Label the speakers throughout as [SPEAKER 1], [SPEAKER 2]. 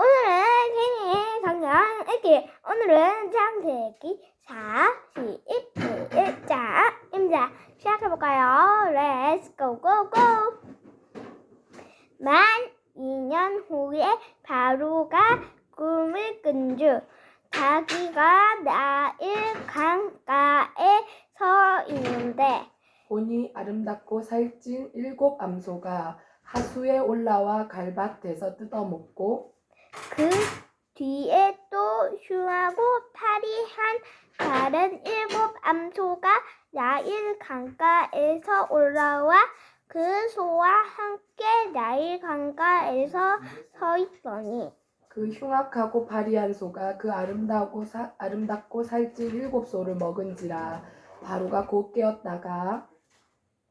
[SPEAKER 1] 오늘은 개념의 강연 읽기. 오늘은 창세기 41일자입니다. 시작해볼까요? Let's go, go, go! 만 2년 후에 바로가 꿈을 꾼 주. 자기가 나일 강가에 서 있는데
[SPEAKER 2] 보니 아름답고 살찐 일곱 암소가 하수에 올라와 갈밭에서 뜯어먹고
[SPEAKER 1] 그 뒤에 또 흉하고 파리한 다른 일곱 암소가 나일 강가에서 올라와 그 소와 함께 나일 강가에서 서 있더니
[SPEAKER 2] 그 흉악하고 파리한 소가 그 아름다고 사, 아름답고 살찐 일곱 소를 먹은지라 바로가 곧 깨었다가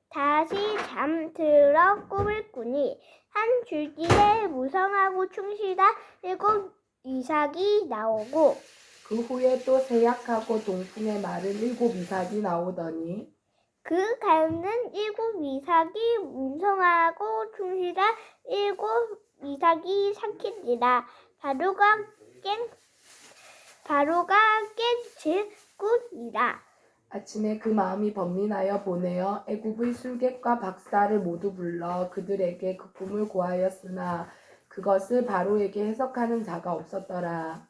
[SPEAKER 1] 다시 잠들어 꿈을 꾸니 한 줄기에 무성하고 충실한 일곱 이삭이 나오고
[SPEAKER 2] 그 후에 또 세약하고 동풍에 마른 일곱 이삭이 나오더니
[SPEAKER 1] 그 가는 일곱 이삭이 문성하고 충실한 일곱 이삭이 삼키니라. 바로가 깬 바로가 깬 질굿이라
[SPEAKER 2] 아침에 그 마음이 번민하여 보내어 애굽의 술객과 박사를 모두 불러 그들에게 그 꿈을 고하였으나 그것을 바로에게 해석하는 자가 없었더라.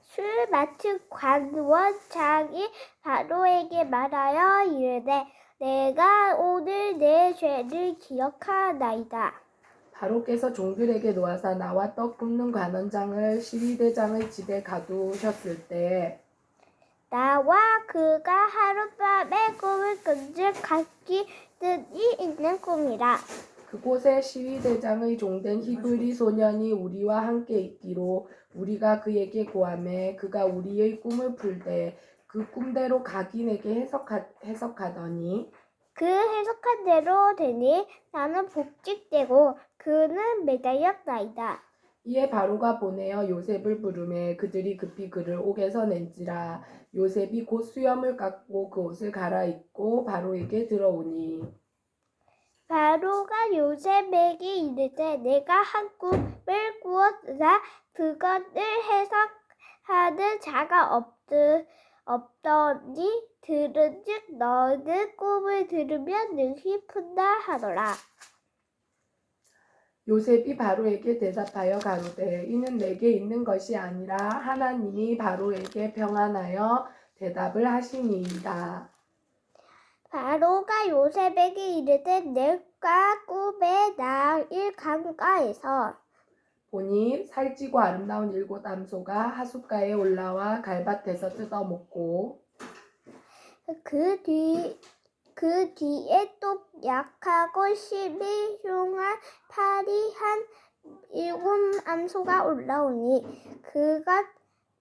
[SPEAKER 1] 술 마친 관원 장이 바로에게 말하여 이르되 내가 오늘 내 죄를 기억하나이다.
[SPEAKER 2] 바로께서 종들에게 놓아사 나와 떡 굽는 관원장을 시위대장의 집에 가두셨을 때
[SPEAKER 1] 나와 그가 하룻밤에 꿈을 꾼줄 각기 뜻이 있는 꿈이라.
[SPEAKER 2] 그곳에 시위대장의 종된 히브리 소년이 우리와 함께 있기로 우리가 그에게 고하매 그가 우리의 꿈을 풀되 그 꿈대로 각인에게 해석하, 해석하더니
[SPEAKER 1] 그 해석한 대로 되니 나는 복직되고 그는 매달렸나이다.
[SPEAKER 2] 이에 바로가 보내어 요셉을 부르매 그들이 급히 그를 옥에서 낸지라 요셉이 곧 수염을 깎고 그 옷을 갈아입고 바로에게 들어오니
[SPEAKER 1] 바로가 요셉에게 이르되 내가 한 꿈을 꾸었으나 그것을 해석하는 자가 없드, 없더니 들은즉 너는 꿈을 들으면 능히 푼다 하더라.
[SPEAKER 2] 요셉이 바로에게 대답하여 가로되 이는 내게 있는 것이 아니라 하나님이 바로에게 평안하여 대답을 하시니이다.
[SPEAKER 1] 바로가 요셉에게 이르되 내가 꿈에 나일 강가에서
[SPEAKER 2] 보니 살찌고 아름다운 일곱 암소가 하숫가에 올라와 갈밭에서 뜯어먹고
[SPEAKER 1] 그 뒤, 그 뒤에 또 약하고 심히 흉한 파리한 일곱 암소가 올라오니 그가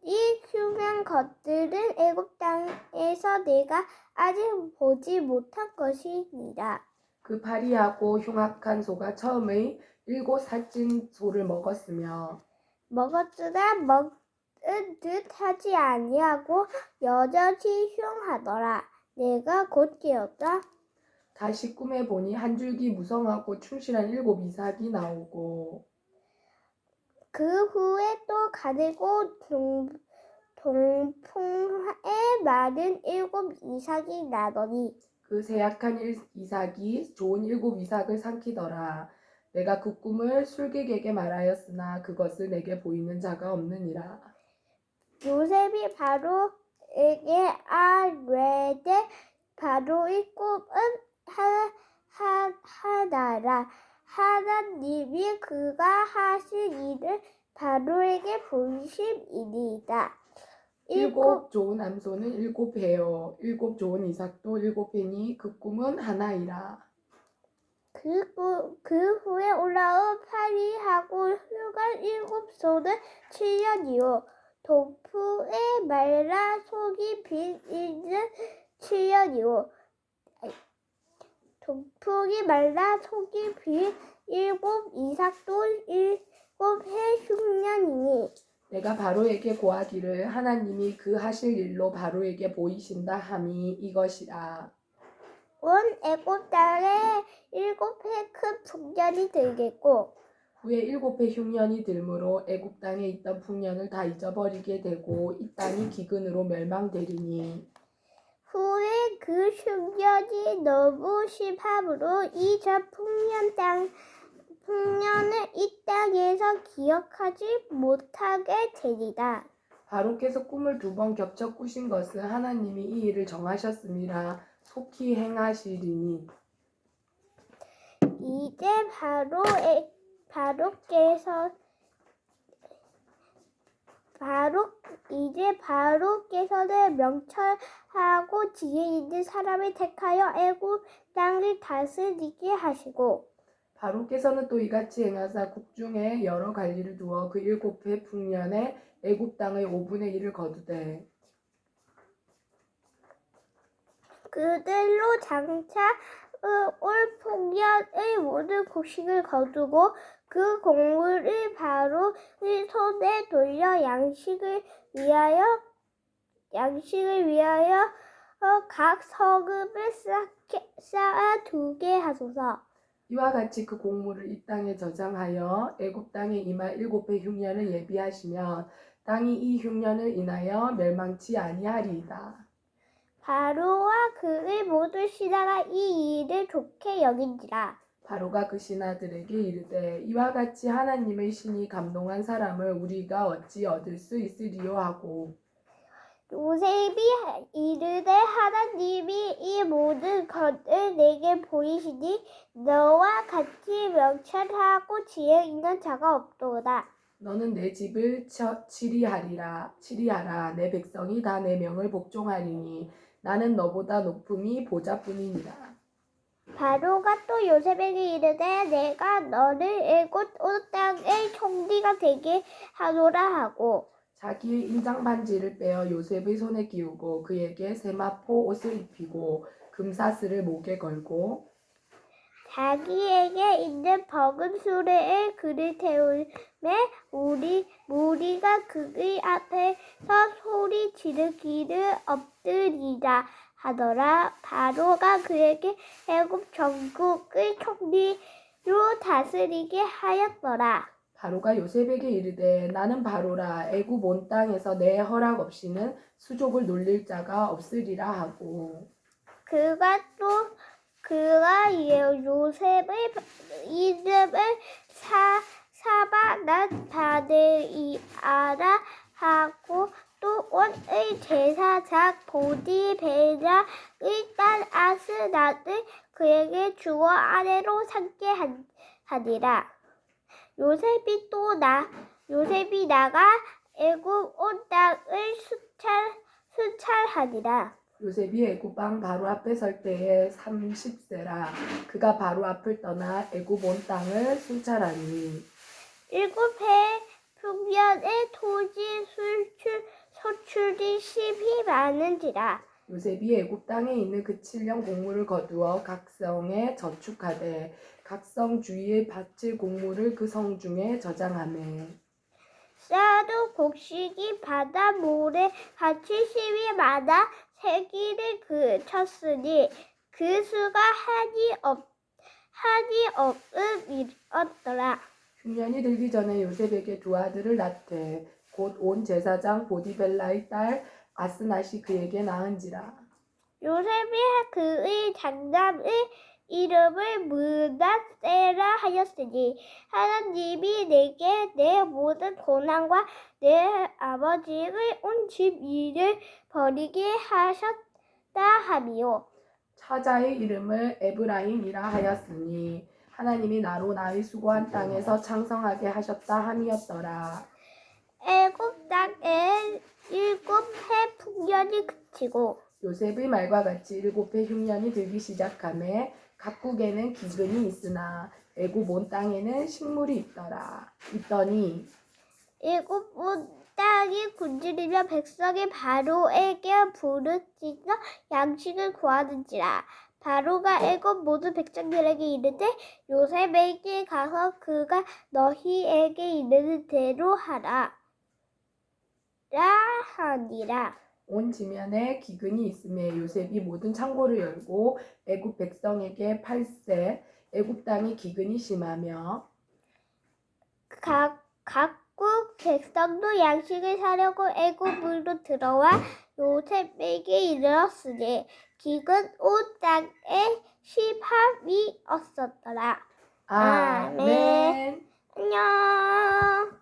[SPEAKER 1] 이 흉한 것들은 애굽 땅에서 내가 아직 보지 못한 것이니라.
[SPEAKER 2] 그 파리하고 흉악한 소가 처음의 일곱 살찐 소를 먹었으며
[SPEAKER 1] 먹었으나 먹은 듯 하지 아니하고 여전히 흉하더라. 내가 곧 깨었다.
[SPEAKER 2] 다시 꿈에 보니 한 줄기 무성하고 충실한 일곱 이삭이 나오고
[SPEAKER 1] 그 후에 또 가늘고 동, 동풍에 마른 일곱 이삭이 나더니
[SPEAKER 2] 그 세약한 일- 이삭이 좋은 일곱 이삭을 삼키더라. 내가 그 꿈을 술객에게 말하였으나 그것을 내게 보이는 자가 없느니라.
[SPEAKER 1] 요셉이 바로 에게 아뢰되 바로의 꿈은 하, 하, 하나라 하나님이 그가 하신 일을 바로에게 보이심이니이다.
[SPEAKER 2] 일곱 좋은 암소는 일곱 해요. 일곱 좋은 이삭도 일곱 해니 그 꿈은 하나이라.
[SPEAKER 1] 그, 후- 그 후에 올라온 파리하고 흉한 일곱 소는 7년이요. 동풍에 말라 속이 빈 있는 7년이요. 동풍이 말라 속이 빈 일곱 이삭도 일곱 해 흉년이니
[SPEAKER 2] 내가 바로에게 고하기를 하나님이 그 하실 일로 바로에게 보이신다 함이 이것이라.
[SPEAKER 1] 온 애굽 땅에 일곱 해 큰 풍년이 들겠고
[SPEAKER 2] 후에 일곱 해 흉년이 들므로 애굽 땅에 있던 풍년을 다 잊어버리게 되고 이 땅이 기근으로 멸망되리니
[SPEAKER 1] 후에 그 흉년이 너무 심함으로 이전 풍년 땅 풍년을 이 땅에서 기억하지 못하게 되리라.
[SPEAKER 2] 바로께서 꿈을 두 번 겹쳐 꾸신 것은 하나님이 이 일을 정하셨음이라 속히 행하시리니
[SPEAKER 1] 이제 바로의 바로께서 바로 이제 바로께서는 명철하고 지혜 있는 사람을 택하여 애굽 땅을 다스리게 하시고.
[SPEAKER 2] 바로께서는 또 이같이 행하사 국중에 여러 관리를 두어 그 일곱 해 풍년에 애굽 땅의 오분의 1을 거두되.
[SPEAKER 1] 그들로 장차 어, 올 풍년의 모든 곡식을 거두고 그 곡물을 바로 손에 돌려 양식을 위하여 양식을 위하여 어, 각 서금을 쌓아 두게 하소서.
[SPEAKER 2] 이와 같이 그 곡물을 이 땅에 저장하여 애굽 땅에 임할 일곱 해 흉년을 예비하시면 땅이 이 흉년을 인하여 멸망치 아니하리이다.
[SPEAKER 1] 바로와 그의 모든 신하가 이 일을 좋게 여긴지라.
[SPEAKER 2] 바로가 그 신하들에게 이르되 이와 같이 하나님의 신이 감동한 사람을 우리가 어찌 얻을 수 있으리요? 하고.
[SPEAKER 1] 요셉이 이르되 하나님이 이 모든 것을 내게 보이시니 너와 같이 명철하고 지혜 있는 자가 없도다.
[SPEAKER 2] 너는 내 집을 쳐- 치리하리라 치리하라. 내 백성이 다 내 명을 복종하리니 나는 너보다 높음이 보좌뿐이니라
[SPEAKER 1] 바로가 또 요셉에게 이르되 내가 너를 온 땅의 총리가 되게 하노라 하고.
[SPEAKER 2] 자기의 인장 반지를 빼어 요셉의 손에 끼우고 그에게 세마포 옷을 입히고 금사슬을 목에 걸고
[SPEAKER 1] 자기에게 있는 버금 수레에 그를 태우매 우리 무리가 그의 앞에서 소리 지르기를 엎드리라 하더라. 바로가 그에게 애굽 전국의 총리로 다스리게 하였더라.
[SPEAKER 2] 바로가 요셉에게 이르되 나는 바로라. 애굽 온 땅에서 내 허락 없이는 수족을 놀릴 자가 없으리라 하고.
[SPEAKER 1] 그가 또 그가 예- 요셉의 이름을 사 사바낫 바데이아라 하고 또 온의 제사장 보디베라의 딸 아스낫을 그에게 주어 삼게 한- 하니라. 요셉이 또 나 요셉이 나가 애굽 온 땅을 수찰 수찰하니라.
[SPEAKER 2] 요셉이 애굽 왕 바로 앞에 설 때에 30세라 그가 바로 앞을 떠나 애굽 온 땅을 순찰하니
[SPEAKER 1] 일곱 해 풍년의 토지 수출 소출이 심히 많은지라
[SPEAKER 2] 요셉이 애굽 땅에 있는 그 7년 곡물을 거두어 각 성에 저축하되 각 성 주위에 바칠 곡물을 그 성 중에 저장하매
[SPEAKER 1] 쌓아도 곡식이 바다 모래 같이 심이 많아 세기를 그 쳤으니 그 수가 한이 없 한이 없음이었더라.
[SPEAKER 2] 흉년이 들기 전에 요셉에게 두 아들을 낳되 곧 온 제사장 보디벨라의 딸 아스낫이 그에게 낳은지라
[SPEAKER 1] 요셉이 그의 장남의 이름을 문하세라 하였으니 하나님이 내게 내 모든 고난과 내 아버지의 온 집 일을 버리게 하셨다 하미요.
[SPEAKER 2] 차자의 이름을 에브라임이라 하였으니 하나님이 나로 나의 수고한 땅에서 창성하게 하셨다 함이었더라.
[SPEAKER 1] 애굽 땅에 일곱 해 풍년이 그치고
[SPEAKER 2] 요셉의 말과 같이 일곱 해 흉년이 들기 시작함에 각국에는 기근이 있으나 애굽 온 땅에는 식물이 있더라. 있더니
[SPEAKER 1] 일곱 온 땅이 굶주리며 백성이 바로에게 부르짖어 양식을 구하는지라 바로가 애굽 모든 백성들에게 이르되 요셉에게 가서 그가 너희에게 이르는 대로 하라 라 하니라
[SPEAKER 2] 온 지면에 기근이 있음에 요셉이 모든 창고를 열고 애굽 백성에게 팔세 애굽 땅이 기근이 심하며
[SPEAKER 1] 각, 각국 백성도 양식을 사려고 애굽으로 들어와 요셉에게 이르렀으니 기근 온 땅에 시합이 없었더라.
[SPEAKER 2] 아멘.
[SPEAKER 1] 안녕.